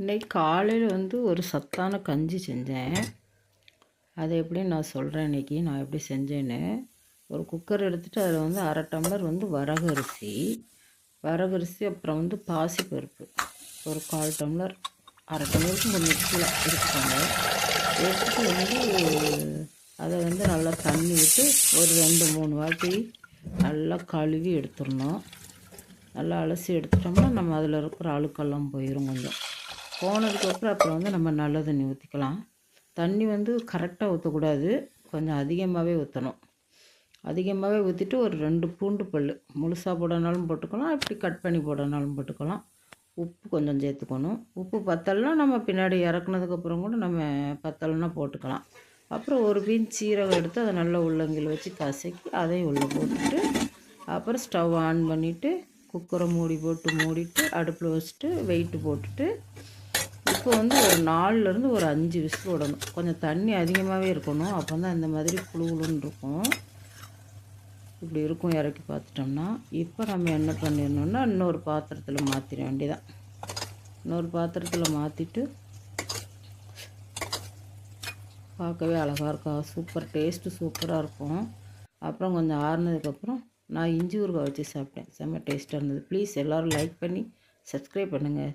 இன்னைக்கு காலையில் வந்து ஒரு சத்தான கஞ்சி செஞ்சேன். அதை எப்படி நான் சொல்கிறேன் இன்றைக்கி நான் எப்படி செஞ்சேன்னு? ஒரு குக்கர் எடுத்துகிட்டு அதில் வந்து அரை டம்ளர் வந்து வரகரிசி வரகரிசி அப்புறம் வந்து பாசிப்பருப்பு. ஒரு கால் டம்ளர் அரை டம்ளருக்கு கொஞ்சம் கீழே எடுத்துக்கோங்க. எடுத்துட்டு வந்து அதை வந்து நல்லா தண்ணி விட்டு ஒரு ரெண்டு மூணு வாட்டி நல்லா கழுவி எடுத்துடணும். நல்லா அலசி எடுத்துட்டோம்னா நம்ம அதில் இருக்கிற அழுக்கெல்லாம் போயிடும் கொஞ்சம். போனதுக்கப்புறம் அப்புறம் வந்து நம்ம நல்ல தண்ணி ஊற்றிக்கலாம் தண்ணி வந்து கரெக்டாக ஊற்றக்கூடாது கொஞ்சம் அதிகமாகவே ஊற்றணும் அதிகமாகவே ஊற்றிட்டு ஒரு ரெண்டு பூண்டு பல் முழுசாக போடனாலும் போட்டுக்கலாம். இப்படி கட் பண்ணி போடனாலும் போட்டுக்கலாம். உப்பு கொஞ்சம் சேர்த்துக்கணும். உப்பு பத்தலைனா நம்ம பின்னாடி இறக்குனதுக்கப்புறம் கூட நம்ம பத்தலைன்னா போட்டுக்கலாம். அப்புறம் ஒரு பீன் சீரகம் எடுத்து அதை நல்லா உள்ளங்கில் வச்சு கசக்கி அதையும் உள்ளே போட்டுட்டு அப்புறம் ஸ்டவ் ஆன் பண்ணிவிட்டு குக்கரை மூடி போட்டு மூடிட்டு அடுப்பில் வச்சுட்டு வெயிட்டு போட்டுட்டு இப்போ வந்து ஒரு நாலுலேருந்து ஒரு அஞ்சு விசில் விடணும் கொஞ்சம் தண்ணி அதிகமாகவே இருக்கணும். அப்போ தான் இந்த மாதிரி குழுகுழுன்னு இருக்கும். இப்படி இருக்கும் இறக்கி பார்த்துட்டோம்னா இப்போ நம்ம என்ன பண்ணிடணும்னா இன்னொரு பாத்திரத்தில் மாற்றிட வேண்டியதான் இன்னொரு பாத்திரத்தில் மாற்றிட்டு பார்க்கவே அழகாக இருக்கும் சூப்பர் டேஸ்ட்டு சூப்பராக இருக்கும். அப்புறம் கொஞ்சம் ஆறுனதுக்கப்புறம் நான் இஞ்சி ஊறுகாய் வச்சு சாப்பிட்டேன். செம்ம டேஸ்ட்டாக இருந்தது. ப்ளீஸ் எல்லோரும் லைக் பண்ணி சப்ஸ்கிரைப் பண்ணுங்கள்